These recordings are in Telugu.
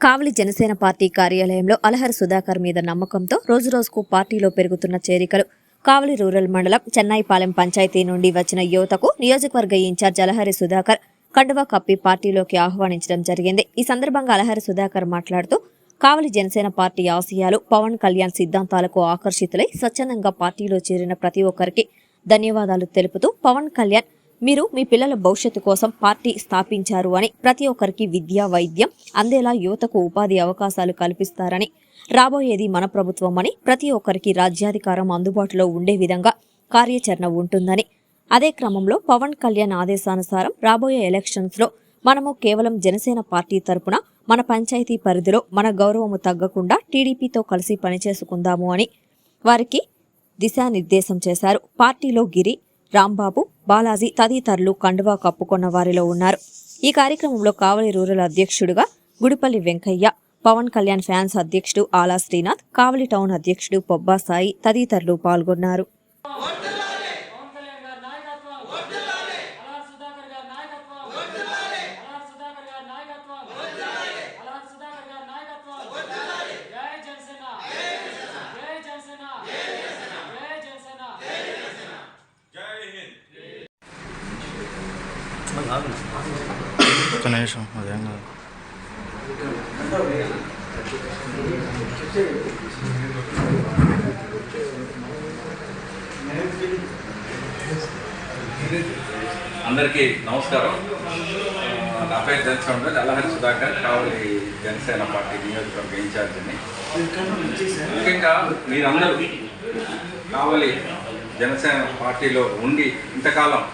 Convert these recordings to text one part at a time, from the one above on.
కావలి జనసేన పార్టీ కార్యాలయంలో అలహర్ సుధాకర్ మీద నమ్మకంతో రోజురోజుకు పార్టీలో పెరుగుతున్న చేరికలు. కావలి రూరల్ మండలం చెన్నైపాలెం పంచాయతీ నుండి వచ్చిన యువతకు నియోజకవర్గ ఇన్ఛార్జ్ అలహరి సుధాకర్ కండువా కప్పి పార్టీలోకి ఆహ్వానించడం జరిగింది. ఈ సందర్భంగా అలహరి సుధాకర్ మాట్లాడుతూ కావలి జనసేన పార్టీ ఆశయాలు పవన్ కళ్యాణ్ సిద్ధాంతాలకు ఆకర్షితులై స్వచ్ఛందంగా పార్టీలో చేరిన ప్రతి ఒక్కరికి ధన్యవాదాలు తెలుపుతూ పవన్ కళ్యాణ్ మీరు మీ పిల్లల భవిష్యత్తు కోసం పార్టీ స్థాపించారు అని ప్రతి ఒక్కరికి విద్య వైద్యం అందేలా యువతకు ఉపాధి అవకాశాలు కల్పిస్తారని రాబోయేది మన ప్రభుత్వం అని ప్రతి ఒక్కరికి రాజ్యాధికారం అందుబాటులో ఉండే విధంగా కార్యాచరణ ఉంటుందని. అదే క్రమంలో పవన్ కళ్యాణ్ ఆదేశానుసారం రాబోయే ఎలక్షన్స్లో మనము కేవలం జనసేన పార్టీ తరపున మన పంచాయతీ పరిధిలో మన గౌరవము తగ్గకుండా టీడీపీతో కలిసి పనిచేసుకుందాము అని వారికి దిశానిర్దేశం చేశారు. పార్టీలో గిరి రాంబాబు బాలాజీ తదితరులు కండువా కప్పుకున్న వారిలో ఉన్నారు. ఈ కార్యక్రమంలో కావలి రూరల్ అధ్యక్షుడిగా గుడిపల్లి వెంకయ్య పవన్ కళ్యాణ్ ఫ్యాన్స్ అధ్యక్షుడు ఆలా శ్రీనాథ్ కావలి టౌన్ అధ్యక్షుడు పొబ్బా సాయి తదితరులు పాల్గొన్నారు పవన్ కళ్యాణ్ గారి నాయకత్వం అలార్ సుధాకర్ గారి నాయకత్వం అలార్ సుధాకర్ గారి నాయకత్వం అలార్ సుధాకర్ గారి నాయకత్వం జై జనసేన జై జనసేన జై జనసేన ఒక్క నిమిషం అదేం కాదు. అందరికీ నమస్కారం. నా పేరు జనసేన అల్లహరి సుధాకర్ కావలి జనసేన పార్టీ నియోజకవర్గ ఇన్ఛార్జిని. ముఖ్యంగా మీరందరూ కావలి జనసేన పార్టీలో ఉండి ఇంతకాలం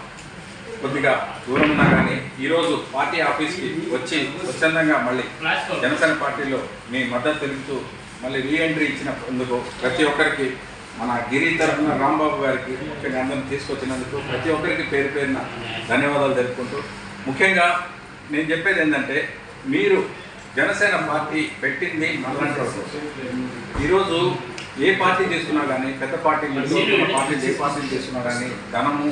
కొద్దిగా దూరం ఉన్నా కానీ ఈరోజు పార్టీ ఆఫీస్కి వచ్చి స్వచ్ఛందంగా మళ్ళీ జనసేన పార్టీలో మీ మద్దతు తెలుపుతూ మళ్ళీ రీఎంట్రీ ఇచ్చినందుకు ప్రతి ఒక్కరికి మన గిరి తరఫున రాంబాబు గారికి ముఖ్యంగా అందరిని తీసుకొచ్చినందుకు ప్రతి ఒక్కరికి పేరు పేరున ధన్యవాదాలు తెలుపుకుంటూ ముఖ్యంగా నేను చెప్పేది ఏంటంటే మీరు జనసేన పార్టీ పెట్టింది మనలాంటి కోసం. ఈరోజు ఏ పార్టీ తీసుకున్నా కానీ పెద్ద పార్టీ పార్టీ ఏ పార్టీ తీసుకున్నా కానీ ధనము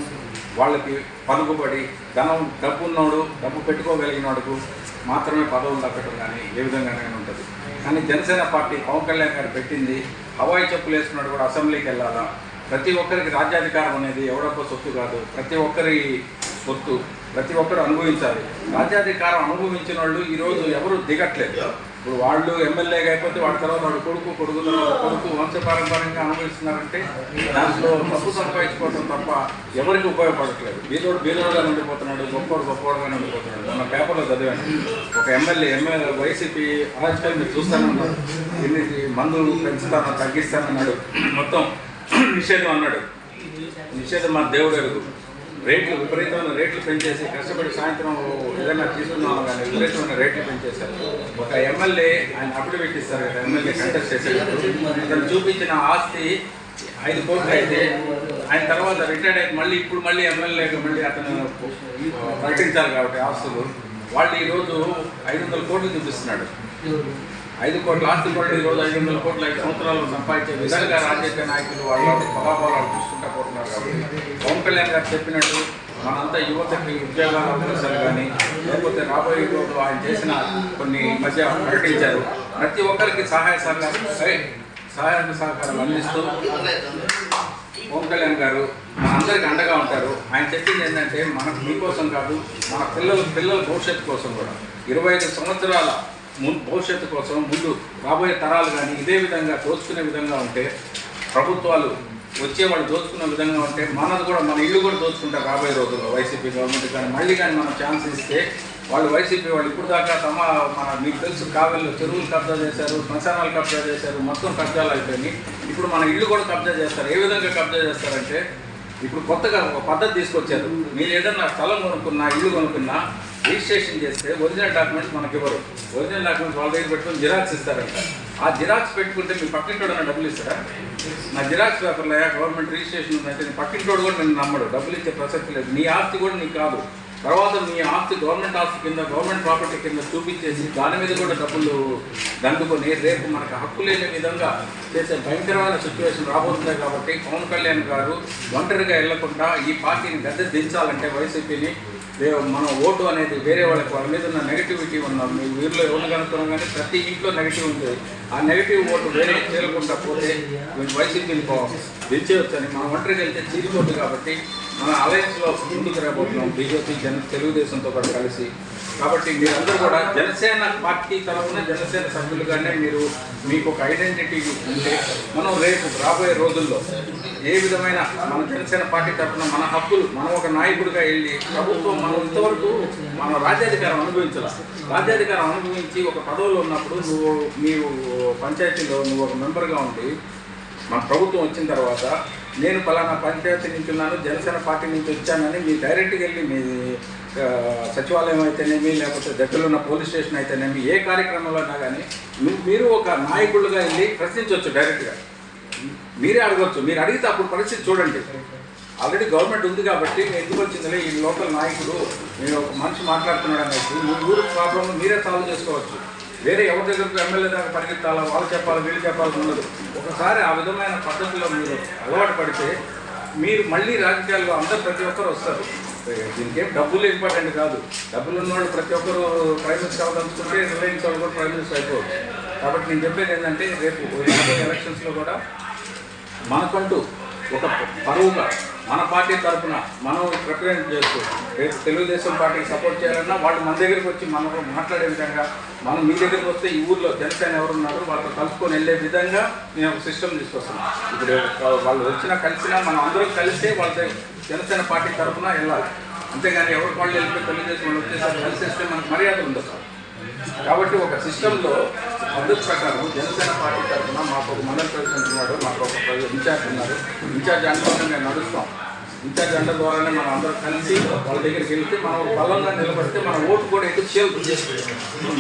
వాళ్ళకి పలుకుబడి ధనం డబ్బు ఉన్నోడు డబ్బు పెట్టుకోగలిగినోడుకు మాత్రమే పదవులు దక్కడం కానీ ఏ విధంగానైనా ఉంటుంది. కానీ జనసేన పార్టీ పవన్ కళ్యాణ్ గారు పెట్టింది హవాయి చెప్పులు వేసుకున్నాడు కూడా అసెంబ్లీకి వెళ్ళాలా? ప్రతి ఒక్కరికి రాజ్యాధికారం అనేది ఎవడొక్క సొత్తు కాదు. ప్రతి ఒక్కరి సొత్తు ప్రతి ఒక్కరు అనుభవించాలి. రాజ్యాధికారం అనుభవించిన వాళ్ళు ఈరోజు ఎవరు దిగట్లేదు. ఇప్పుడు వాళ్ళు ఎమ్మెల్యే అయిపోతే వాడి తర్వాత వాడు కొడుకు కొడుకు తర్వాత కొడుకు వంశపారంపర్యంగా అనుభవిస్తున్నారంటే దాంట్లో తప్పు సంపాదించుకోవడం తప్ప ఎవరికి ఉపయోగపడట్లేదు. బీదోడు బీదోడుగా ఉండిపోతున్నాడు గొప్పోడు గొప్పోడుగా ఉండిపోతున్నాడు మన పేపర్లో చదివాను. ఒక ఎమ్మెల్యే ఎమ్మెల్యే వైసీపీ అరాజకాలు మీరు చూస్తానన్నాడు ఎన్ని మందులు పెంచుతాను తగ్గిస్తానన్నాడు. మొత్తం నిషేధం అన్నాడు. నిషేధం మా దేవుడు ఎరుగు. రేట్లు విపరీతమైన రేట్లు పెంచేసి కష్టపడి సాయంత్రం ఏదైనా తీసుకున్నాము కానీ విపరీతమైన రేట్లు పెంచేశారు. ఒక ఎమ్మెల్యే ఆయన అఫిడవిట్ ఇస్తారు కదా ఎమ్మెల్యే కంటెస్ట్ చేసేటప్పుడు అతను చూపించిన ఆస్తి ఐదు కోట్లు అయితే ఆయన తర్వాత రిటైర్డ్ అయితే మళ్ళీ ఇప్పుడు మళ్ళీ ఎమ్మెల్యేగా మళ్ళీ అతను ప్రకటించాలి కాబట్టి ఆస్తులు. వాళ్ళు ఈరోజు ఐదు వందల కోట్లు చూపిస్తున్నాడు. ఐదు కోట్ల ఆస్తి కోట్లు ఈరోజు ఐదు వందల కోట్లు ఐదు సంవత్సరాలు సంపాదించే విధంగా రాజకీయ నాయకులు వాళ్ళ ఫలాఫలాలు చూస్తున్నారు. పోతున్నారు కాబట్టి పవన్ కళ్యాణ్ గారు చెప్పినట్టు మనంతా యువతకి ఉద్యోగాల అవకాశాలు కానీ లేకపోతే రాబోయే రోజు ఆయన చేసిన కొన్ని మధ్య ప్రకటించారు. ప్రతి ఒక్కరికి సహాయ సహకారం సహాయ సహకారం అందిస్తూ పవన్ కళ్యాణ్ గారు మనందరికి అండగా ఉంటారు. ఆయన చెప్పింది ఏంటంటే మన మీకోసం కాదు మన పిల్లల పిల్లల భవిష్యత్తు కోసం కూడా. ఇరవై ఐదు సంవత్సరాల భవిష్యత్తు కోసం ముందు రాబోయే తరాలు కానీ ఇదే విధంగా తోచుకునే విధంగా ఉంటే ప్రభుత్వాలు వచ్చే వాళ్ళు దోచుకునే విధంగా ఉంటే మనది కూడా మన ఇల్లు కూడా దోచుకుంటారు రాబోయే రోజుల్లో వైసీపీ గవర్నమెంట్ కానీ మళ్ళీ కానీ మనం ఛాన్స్ ఇస్తే వాళ్ళు వైసీపీ వాళ్ళు ఇప్పుడు దాకా తమ మన మీకు తెలుసు కావలిలో చెరువులు కబ్జా చేశారు శ్మశానాలు కబ్జా చేశారు మొత్తం కబ్జాలు అయిపోయినాయి. ఇప్పుడు మన ఇల్లు కూడా కబ్జా చేస్తారు. ఏ విధంగా కబ్జా చేస్తారంటే ఇప్పుడు కొత్తగా ఒక పద్ధతి తీసుకొచ్చారు. మీరు ఏదన్నా స్థలం కొనుక్కున్నా ఇల్లు కొనుక్కున్నా రిజిస్ట్రేషన్ చేస్తే ఒరిజినల్ డాక్యుమెంట్స్ మనకి ఇవ్వరు. ఒరిజినల్ డాక్యుమెంట్స్ వాళ్ళ దగ్గర పెట్టుకుని జిరాక్స్ ఇస్తారంట. ఆ జిరాక్స్ పెట్టుకుంటే మీ పక్కింటోడు నా డబ్బులు ఇస్తారా నా జిరాక్స్ పేపర్లో గవర్నమెంట్ రిజిస్ట్రేషన్ ఉందంటే నీ పక్కింటోడు కూడా నేను నమ్మడు. డబ్బులు ఇచ్చే ప్రసక్తి లేదు. నీ ఆస్తి కూడా నీకు కాదు. తర్వాత మీ ఆస్తి గవర్నమెంట్ ఆస్తి కింద గవర్నమెంట్ ప్రాపర్టీ కింద చూపించేసి దాని మీద కూడా డబ్బులు దండుకొని రేపు మనకు హక్కు లేని విధంగా చేసే భయంకరమైన సిచ్యువేషన్ రాబోతుంది కాబట్టి పవన్ కళ్యాణ్ గారు ఒంటరిగా వెళ్ళకుండా ఈ పార్టీని గద్దె దించాలంటే వైసీపీని మన ఓటు అనేది వేరే వాళ్ళకి వాళ్ళ మీద ఉన్న నెగిటివిటీ ఉన్న మీ వీరిలో ఎవరు కనుక్కున్నాం కానీ ప్రతి ఇంట్లో నెగిటివ్ ఉంటుంది. ఆ నెగిటివ్ ఓటు వేరే చేయకుండా పోతే వీళ్ళు వైసీపీని దించేయొచ్చని మనం ఒంటరికి వెళ్తే చీరిపోతుంది కాబట్టి మన అలయన్స్లో ముందుకు రాబోతున్నాం. బీజేపీ జన తెలుగుదేశంతో పాటు కలిసి. కాబట్టి మీరందరూ కూడా జనసేన పార్టీ తరఫున జనసేన సభ్యులుగానే మీరు మీకు ఒక ఐడెంటిటీ ఉంటే మనం రేపు రాబోయే రోజుల్లో ఏ విధమైన మన జనసేన పార్టీ తరఫున మన హక్కులు మనం ఒక నాయకుడిగా వెళ్ళి ప్రభుత్వం మనం ఇంతవరకు మన రాజ్యాధికారం అనుభవించాల. రాజ్యాధికారం అనుభవించి ఒక పదవిలో ఉన్నప్పుడు నువ్వు నీవు పంచాయతీలో నువ్వు ఒక మెంబర్గా ఉండి మన ప్రభుత్వం వచ్చిన తర్వాత నేను పలానా పంచాయతీ నుంచి ఉన్నాను జనసేన పార్టీ నుంచి వచ్చానని మీ డైరెక్ట్గా వెళ్ళి మీ సచివాలయం అయితేనేమి లేకపోతే దగ్గరలో ఉన్న పోలీస్ స్టేషన్ అయితేనేమి ఏ కార్యక్రమంలో అయినా కానీ మీరు ఒక నాయకుడిగా వెళ్ళి ప్రశ్నించవచ్చు డైరెక్ట్గా. మీరే అడగవచ్చు మీరు అడిగితే అప్పుడు పరిస్థితి చూడండి. ఆల్రెడీ గవర్నమెంట్ ఉంది కాబట్టి ఎందుకు వచ్చిందిలే ఈ లోకల్ నాయకుడు మీరు ఒక మనిషి మాట్లాడుతున్నాడు అనేసి మీ ఊరు ప్రాబ్లం మీరే సాల్వ్ చేసుకోవచ్చు. వేరే ఎవరి దగ్గరకు ఎమ్మెల్యే దాకా పరిగెత్తాలా వాళ్ళు చెప్పాలి వీళ్ళు చెప్పాల్సి ఉండదు. ఒకసారి ఆ విధమైన పద్ధతిలో మీరు అలవాటు పడితే మీరు మళ్ళీ రాజకీయాల్లో అందరు ప్రతి ఒక్కరు వస్తారు. దీనికి డబ్బులు ఇంపార్టెంట్ కాదు. డబ్బులు ఉన్నవాళ్ళు ప్రతి ఒక్కరు ప్రైమ్ మినిస్టర్ అవ్వదలుచుకుంటే రిలయన్స్ వాళ్ళు కూడా ప్రైమ్ మినిస్టర్ అయిపోవచ్చు. కాబట్టి నేను చెప్పేది ఏంటంటే రేపు ఎలక్షన్స్లో కూడా మనకంటూ ఒక పరువుగా మన పార్టీ తరఫున మనం రిప్రజెంట్ చేస్తూ రేపు తెలుగుదేశం పార్టీకి సపోర్ట్ చేయాలన్నా వాళ్ళు మన దగ్గరికి వచ్చి మనకు మాట్లాడే విధంగా మనం మీ దగ్గరికి వస్తే ఈ ఊర్లో జనసేన ఎవరున్నారు వాళ్ళతో కలుసుకొని వెళ్ళే విధంగా నేను ఒక సిస్టమ్ తీసుకొస్తున్నాను ఇప్పుడు వాళ్ళు వచ్చినా కలిసినా మనం అందరం కలిస్తే వాళ్ళ జనసేన పార్టీ తరఫున వెళ్ళాలి. అంతేగాని ఎవరికి వాళ్ళు వెళ్ళిపోయి తెలుగుదేశం వాళ్ళు వచ్చేసరికి కలిసేస్తే మనకు మర్యాద ఉండదు. కాబట్టి ఒక సిస్టంలో పద్ధతి ప్రకారం జనసేన పార్టీ తరఫున మాకు ఒక మండల ప్రెసిడెంట్ ఉన్నాడు మాకు ఒక ఇన్ఛార్జ్ ఉన్నారు. ఇన్ఛార్జ్ అండర్లోనే మేము నడుస్తాం. ఇన్ఛార్జ్ అండర్ ద్వారానే మనం అందరం కలిసి వాళ్ళ దగ్గరికి వెళ్తే మనం బలంగా నిలబడితే మన ఓటు కూడా ఎక్కువ చేరుతుంది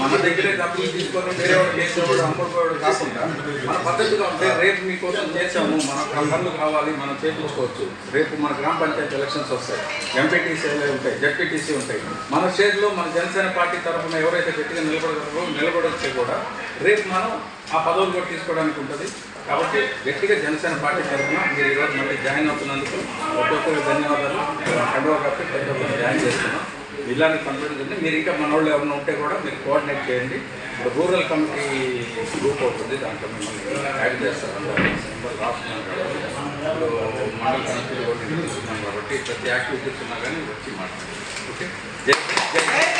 మన దగ్గరే డబ్బులు తీసుకొని వేరే వాడు చేసేవాడు అమ్ముకోవాడు కాకుండా మన పద్ధతిగా ఉంటే రేపు మీకోసం చేసాము మన పనులు కావాలి మనం చేయించుకోవచ్చు రేపు మన గ్రామ పంచాయతీ ఎలక్షన్స్ వస్తాయి. ఎంపీటీసీ ఉంటాయి జడ్పీటీసీ ఉంటాయి. మన స్టేట్లో మన జనసేన పార్టీ తరఫున ఎవరైతే గట్టిగా నిలబడగలరో నిలబడొచ్చే కూడా రేపు మనం ఆ పదవులు కూడా తీసుకోవడానికి ఉంటుంది. కాబట్టి గట్టిగా జనసేన పార్టీ తరఫున మీరు ఈరోజు మళ్ళీ జాయిన్ అవుతున్నందుకు ఒక్కొక్కరికి ధన్యవాదాలు. కండువా కాబట్టి ప్రతి ఒక్కరు జాయిన్ చేస్తున్నాం. ఇలాంటి పనులు మీరు ఇంకా మన వాళ్ళు ఎవరైనా ఉంటే కూడా మీరు కోఆర్డినేట్ చేయండి. ఇప్పుడు రూరల్ కమిటీ గ్రూప్ అవుతుంది దాంట్లో మిమ్మల్ని యాడ్ చేస్తారు. రాస్తున్నాం కాబట్టి మండల కమిటీలు కూడా తీసుకున్నాం కాబట్టి ప్రతి యాక్టివిటీస్ ఉన్నా కానీ వచ్చి మాట్లాడండి ఓకే? జై జై